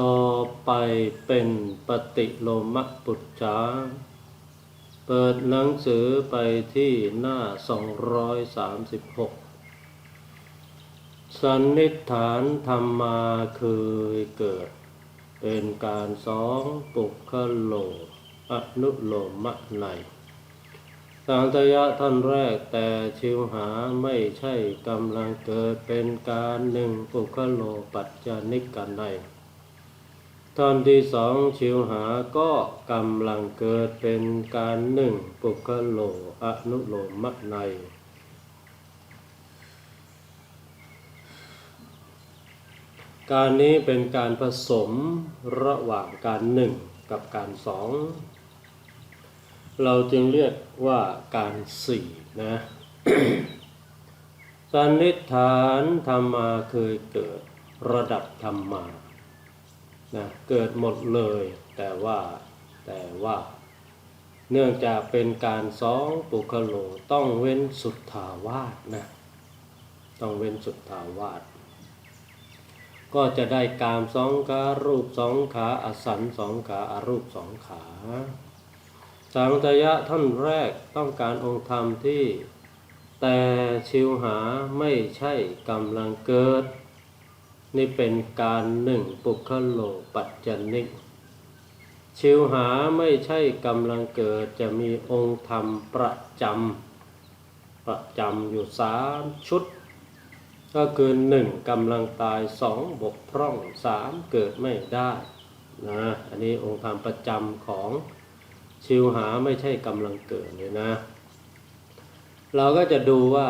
ต่อไปเป็นปฏิโลมปุจจา เปิดหนังสือไปที่หน้า 236 สันนิษฐานธรรมาเคยเกิด เป็นการสองปุคโลอนุโลมะในสังตยะท่านแรกแต่ชิวหาไม่ใช่กำลังเกิดเป็นการหนึ่งปุคโลปัจจานิกกันใน ตอนที่สองชิวหาก็กำลังเกิดเป็นการหนึ่งปุคโลอนุโลมมะใน การนี้เป็นการผสมระหว่างการหนึ่งกับการสองเราจึงเรียกว่าการสี่นะสันนิษฐานธรรมาเคยเกิดระดับธรรมา นะเกิดหมดเลย แต่ว่าแต่ว่า เนื่องจากเป็นการสองปุคโลต้องเว้นสุดทาวาสนะต้องเว้นสุดทาวาสก็จะได้กามสองขารูปสองขาอสันสองขาอารูปสองขาสังตยะท่านแรกต้องการองค์ธรรมที่ แต่ชิวหาไม่ใช่กำลังเกิด นี่เป็นการหนึ่งปุคโลปัจจนิกชิวหาไม่ใช่กำลังเกิดจะมีองค์ธรรมประจำประจำอยู่สามชุด ก็คือหนึ่งกำลังตายสองบกพร่องสามเกิดไม่ได้นะอันนี้องค์ธรรมประจำของชิวหาไม่ใช่กำลังเกิดเลยนะ เราก็จะดูว่า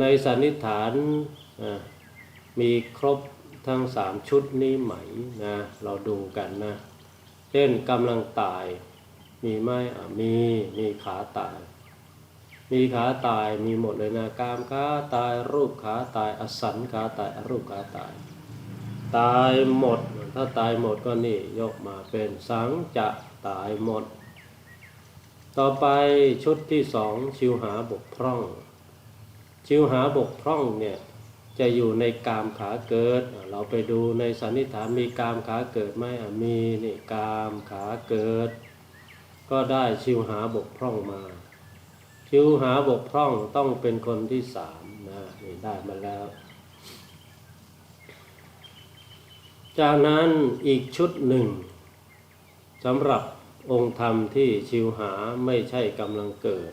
ในสันนิษฐานอ่า มีครบทั้งสามชุดนี้ไหมนะ เราดูกันนะ เช่นกำลังตาย มีไหมมี มีขาตาย มีขาตายมีหมดเลยนะกามขาตายรูปขาตายอสันขาตายอรูปขาตาย ตายหมด ถ้าตายหมดก็นี่ยกมาเป็นสังจะตายหมด ต่อไปชุดที่สองชิวหาบกพร่อง ชิวหาบกพร่องเนี่ย จะอยู่ในกามขาเกิด เราไปดูในสันนิษฐานมีกามขาเกิดไหมมีนี่กามขาเกิด ก็ได้ชิวหาบกพร่องมา ชิวหาบกพร่องต้องเป็นคนที่สามนะนี่ได้มาแล้ว จากนั้นอีกชุดหนึ่งสำหรับองค์ธรรมที่ชิวหาไม่ใช่กำลังเกิด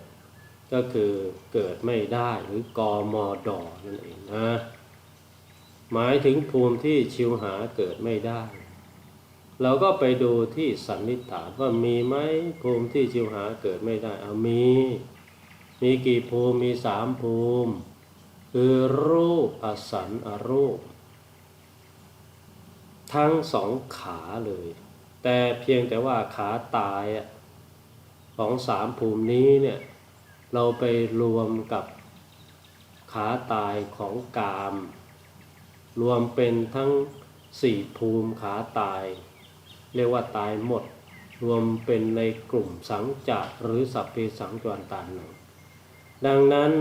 ก็คือเกิดไม่ได้หรือกอมอดอนั่นเองนะหมายถึงภูมิที่ชิวหาเกิดไม่ได้ เราก็ไปดูที่สันนิษฐานว่ามีไหมภูมิที่ชิวหาเกิดไม่ได้เอามี มีกี่ภูมิมีสามภูมิ คือรูปอสันอรูป ทั้งสองขาเลย แต่เพียงแต่ว่าขาตายของสามภูมินี้เนี่ย เราไปรวมกับขาตายของกาม รวมเป็นทั้งสี่ภูมิขาตาย เรียกว่าตายหมด รวมเป็นในกลุ่มสังจะหรือสัพเพสังจวนตานหนึ่งดังนั้น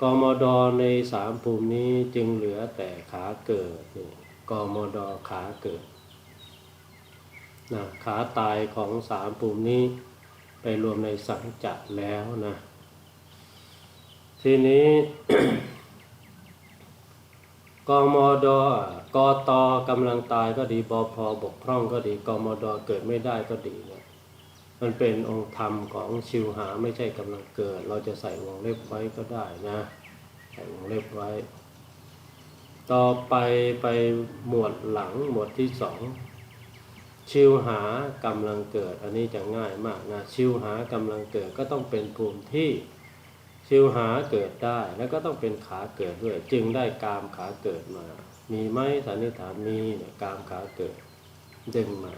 กมดในสามภูมินี้จึงเหลือแต่ขาเกิดกมดขาเกิดนะขาตายของสามภูมินี้ ไปรวมในสังจะแล้วนะ ทีนี้ กมดกตกำลังตายก็ดีบพบกพร่องก็ดีกมดเกิดไม่ได้ก็ดีเนี่ยมันเป็นองค์ธรรมของชิวหาไม่ใช่กำลังเกิด เราจะใส่วงเล็บไว้ก็ได้นะ ใส่วงเล็บไว้ ต่อไปไปหมวดหลังหมวดที่สอง ชิวหากำลังเกิด อันนี้จะง่ายมากนะชิวหากำลังเกิดก็ต้องเป็นภูมิที่ชิวหาเกิดได้แล้วก็ต้องเป็นขาเกิดด้วย จึงได้กามขาเกิดมา มีไหมสันนิษฐานมีเนี่ยกามขาเกิดดึงมา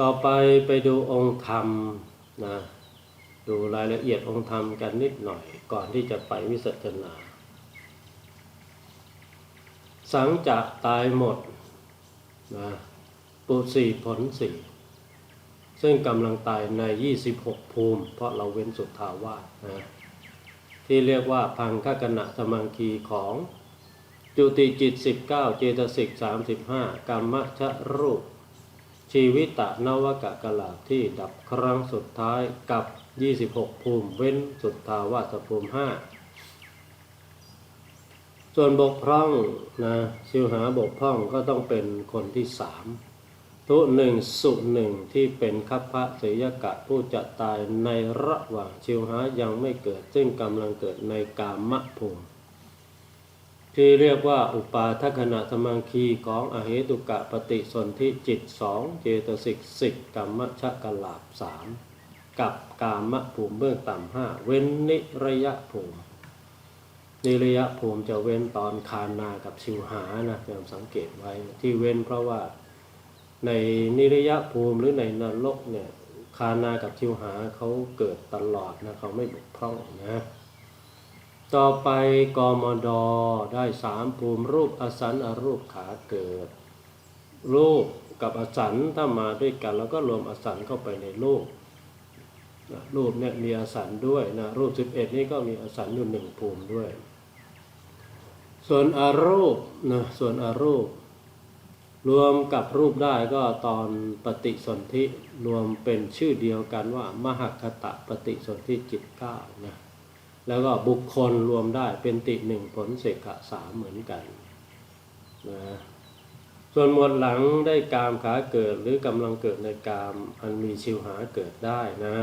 ต่อไปไปดูองค์ธรรมนะดูรายละเอียดองค์ธรรมกันนิดหน่อยก่อนที่จะไปวิสัชนา สังจะตายหมด นะปุสี่ผลสี่ซึ่งกำลังตายใน 26 ภูมิ เพราะเราเว้นสุทธาวาสนะที่เรียกว่าพังคกณะสมังคีของจุติจิตสิบเก้าเจตสิกสามสิบห้ากรรมชะรูป ชีวิตะนวกะกะลาที่ดับครั้งสุดท้ายกับ 26 ภูมิ เว้นสุดทาวาสภูมิห้า ส่วนบกพร่องนะชิวหาบกพร่องก็ต้องเป็นคนที่สามทุหนึ่งสุหนึ่งที่เป็นคัพพะเสยกะผู้จะตายในระหว่างชิวหายังไม่เกิด ซึ่งกำลังเกิดในกามะภูมิที่เรียกว่าอุปาทขณะสมังคีของอเหตุกะปฏิสนธิจิตสองเจตสิกสิกกรรมชกลาบสามกับกามะภูมิเบื้องต่ำห้าเว้นนิระยะภูมิ นิระยะภูมิจะเว้นตอนคานากับชิวหานะจำสังเกตไว้ที่เว้นเพราะว่าในนิระยะภูมิหรือในนรกเนี่ยคานากับชิวหาเขาเกิดตลอดนะเขาไม่บกพร่องนะต่อไปกมดได้สามภูมิรูปอสันอรูปขาเกิด รูปกับอสันถ้ามาด้วยกัน แล้วก็รวมอสันเข้าไปในรูปรูปเนี่ยมีอสันด้วยนะรูป 11 นี้ก็มีอสันอยู่หนึ่งภูมิด้วย ส่วนอารูปนะส่วนอารูป รวมกับรูปได้ก็ตอนปฏิสนธิรวมเป็นชื่อเดียวกันว่า มหคตะปฏิสนธิจิตเก้านะแล้วก็บุคคลรวมได้เป็นติหนึ่งผลเสกะสามเหมือนกันนะส่วนหมวดหลังได้กามขาเกิดหรือกำลังเกิดในกามอันมีชิวหาเกิดได้นะ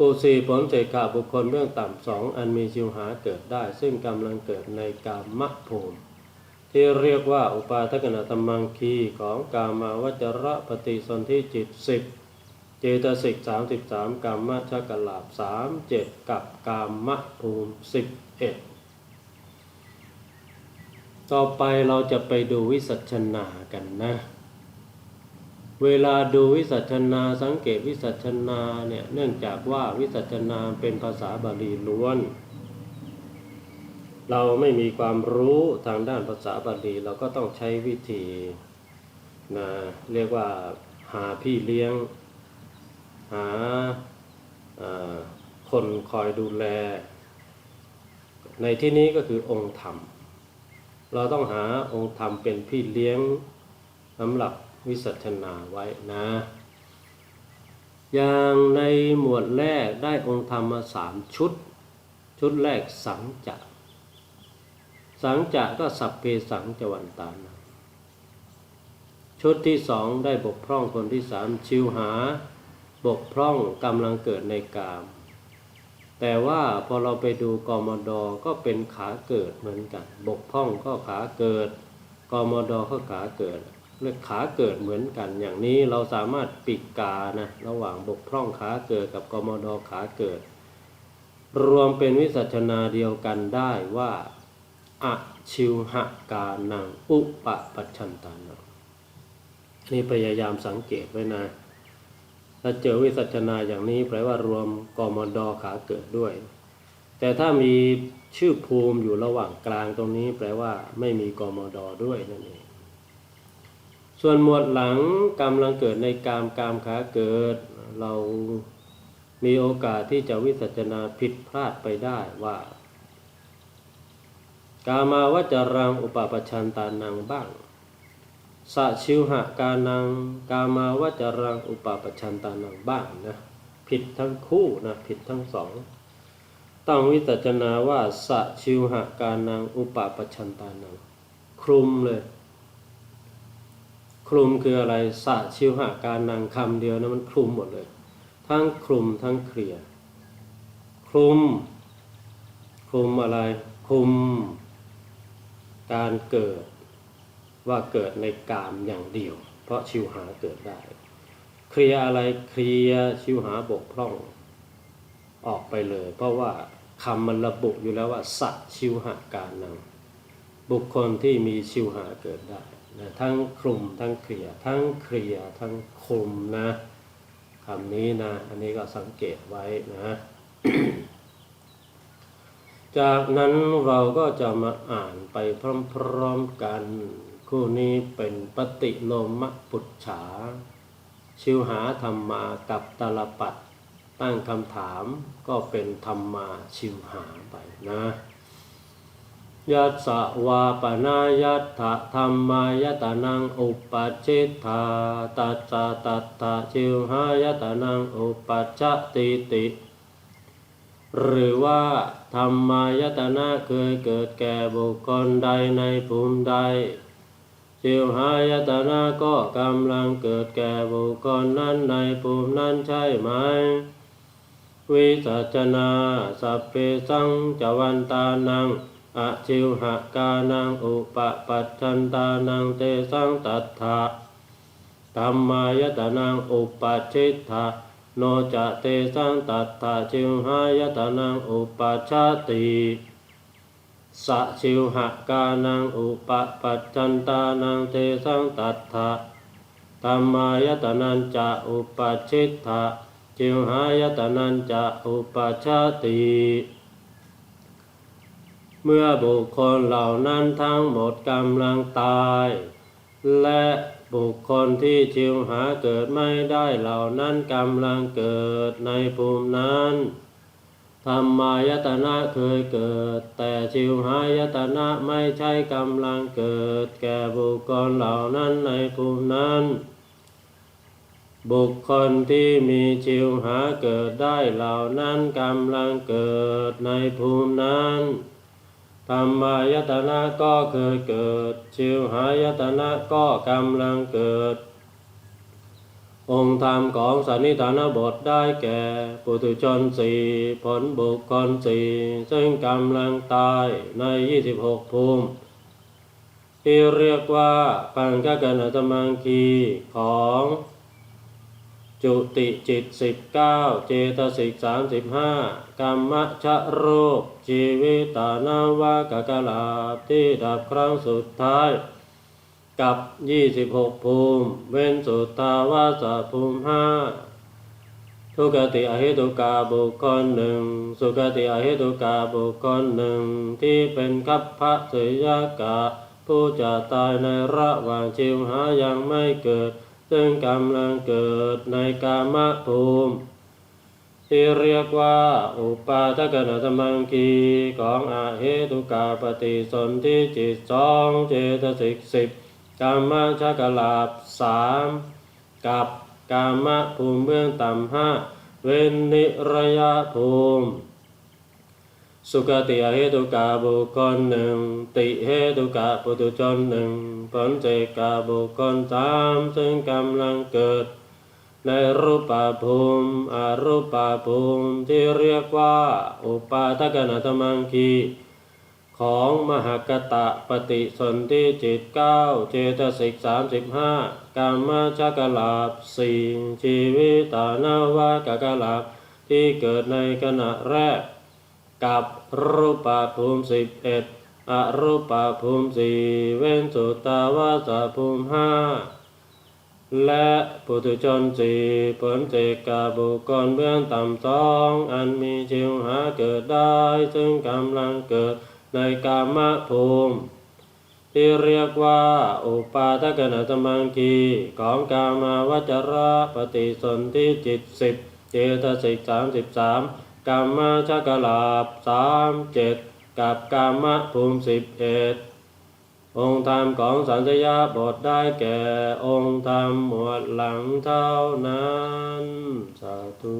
ปูสีผลเสกะบุคคลเบื้องต่ำสองอันมีชิวหาเกิดได้ ซึ่งกำลังเกิดในกามมะภูมิที่เรียกว่าอุปาทกนตมังคีของกามาวจระปฏิสนธิจิตสิบเจตสิกสามสิบสามกรรมชกลาบสามเจ็ดกับกรรมภูมิสิบเอ็ดต่อไปเราจะไปดูวิสัชนากันนะ เวลาดูวิสัชนาสังเกตวิสัชนาเนี่ยเนื่องจากว่าวิสัชนาเป็นภาษาบาลีล้วน เราไม่มีความรู้ทางด้านภาษาบาลีเราก็ต้องใช้วิธีนะเรียกว่าหาพี่เลี้ยง หาาคนคอยดูแล ในที่นี้ก็คือองค์ธรรม เราต้องหาองค์ธรรมเป็นพี่เลี้ยงสำหรับ วิสัชนาไว้นะ อย่างในหมวดแรกได้องค์ธรรมมาสามชุด ชุดแรกสังจะ สังจะก็สัพเพสังจวันตานะชุดที่สองได้บกพร่องคนที่สามชิวหา บกพร่องกำลังเกิดในกาม แต่ว่าพอเราไปดูกมดก็เป็นขาเกิดเหมือนกัน บกพร่องก็ขาเกิด กมดก็ขาเกิด เรียกขาเกิดเหมือนกันอย่างนี้เราสามารถปิดกานะระหว่างบกพร่องขาเกิดกับกมดขาเกิด รวมเป็นวิสัชนาเดียวกันได้ว่าอะชิวหกานังอุปปัชชันตานังนี่พยายามสังเกตไว้นะถ้าเจอวิสัชนาอย่างนี้แปลว่ารวมกมดขาเกิดด้วย แต่ถ้ามีชื่อภูมิอยู่ระหว่างกลางตรงนี้แปลว่าไม่มีกมดด้วยนั่นเอง ส่วนหมวดหลังกำลังเกิดในกามกามขาเกิด เรามีโอกาสที่จะวิสัชนาผิดพลาดไปได้ว่า กามาวจรังอุปปัชันตานังบ้างสะชิวหะกานังกามาวจรังอุปปัชันตานังบ้างนะผิดทั้งคู่นะผิดทั้งสองต้องวิจัจนาว่าสะชิวหะกานังอุปปัชันตานังคลุมเลย คลุมคืออะไรสะชิวหะการนังคำเดียวนะมันคลุมหมดเลย ทั้งคลุมทั้งเคลียคลุม คลุมอะไรคลุม การเกิดว่าเกิดในกามอย่างเดียว เพราะชิวหาเกิดได้ เคลียอะไรเคลียชิวหาบกพร่อง ออกไปเลย เพราะว่าคำมันระบุอยู่แล้วว่าสัตชิวหาการนังบุคคลที่มีชิวหาเกิดได้ นะทั้งคลุมทั้งเคลียทั้งเคลียทั้งคลุมนะคำนี้นะ อันนี้ก็สังเกตไว้นะ จากนั้นเราก็จะมาอ่านไปพร้อมๆกัน คู่นี้เป็นปฏิโลมปุจฉา ชิวหาธรรมากับตาลปัดตั้งคำถามก็เป็นธรรมาชิวหาไปนะ ยัสสวาปนายัตถะธรรมายตนังอุปัชชิตาตัสสะตัตถะชิวหายตนังอุปัชชติติ หรือว่าธรรมายตนะเคยเกิดแก่บุคคลใดในภูมิใดชิวหายตนะก็กำลังเกิดแก่บุคคลนั้นในภูมินั้นใช่ไหมวิสัชนาสัพเพสังจวันตานัง อชิวหกานังอุปปัชชันตานังเตสังตัตถะธรรมายตนังอุปัชชิตถะโนจะเตสังตัตถะชิวหายตนังอุปชชติสะชิวหกานังอุปปัชชันตานังเตสังตัตถะธรรมายตนันจะอุปัชชิตถะจิวหายตนันจะอุปชาติ เมื่อบุคคลเหล่านั้นทั้งหมดกำลังตาย และบุคคลที่ชิวหาเกิดไม่ได้เหล่านั้นกำลังเกิดในภูมินั้นธรรมายตนะเคยเกิด แต่ชิวหายตนะไม่ใช่กำลังเกิด แก่บุคคลเหล่านั้นในภูมินั้น บุคคลที่มีชิวหาเกิดได้เหล่านั้นกำลังเกิดในภูมินั้น ธรรมายตนะก็เคยเกิด ชิวหายตนะก็กำลังเกิด องค์ธรรมของสันนิฐานบทได้แก่ปุถุชนสี่ผลบุคคลสี่ซึ่งกำลังตายใน 26 ภูมิ ที่เรียกว่าปังกกันตมังคีของ จุติจิตสิบเก้าเจตสิกสามสิบห้ากรรมชะโรูปชีวิตานาวากกะลาที่ดับครั้งสุดท้าย กับยี่สิบหกภูมิ เว้นสุตาวาสภูมิห้าทุกติอหิตุกาบุคคลหนึ่ง สุกติอหิตุกาบุคคลหนึ่ง ที่เป็นคัพพะสยกะ ผู้จะตายในระหว่างชิวหายังไม่เกิด ซึ่งกำลังเกิดในกามภูมิที่เรียกว่าอุปาทกนตมังคีของอาเหตุกาปฏิสนธิจิตสองเจตสิกสิบกามชักลาบสามกับกามภูมิเบื้องต่ำห้าเวนนิระยะภูมิ สุขติอเหตุกาบุคคลหนึ่ง ติเหตุกาปุตุชนหนึ่งผลเจกาบุคคลสามซึ่งกำลังเกิด ในรูปภูมิอารูปภูมิที่เรียกว่า อุปาทกนตมังคีของมหากตะปฏิสนธิจิตเก้าเจตสิกสามสิบห้ากรรมชกลาบสี่ชีวิตานาวากกลาบที่เกิดในขณะแรก กับรูปภูมิสิบเอ็ดอรูปภูมิสี่เว้นสุตาวาสภูมิห้าและปุถุชนสี่ผลเจกาบุคคลเบื้องต่ำสองอันมีชิวหาเกิดได้ ซึ่งกำลังเกิดในกามภูมิ ที่เรียกว่าอุปาทกนตมังคีของกามาวจระปฏิสนธิจิตสิบเจตสิกสามสิบสาม กามมชกลาบสามเจ็ดกับกรรมภูมิสิบเอ็ดองค์ธรรมของสัญญาบทได้แก่องค์ธรรมหมวดหลังเท่านั้น สาธุ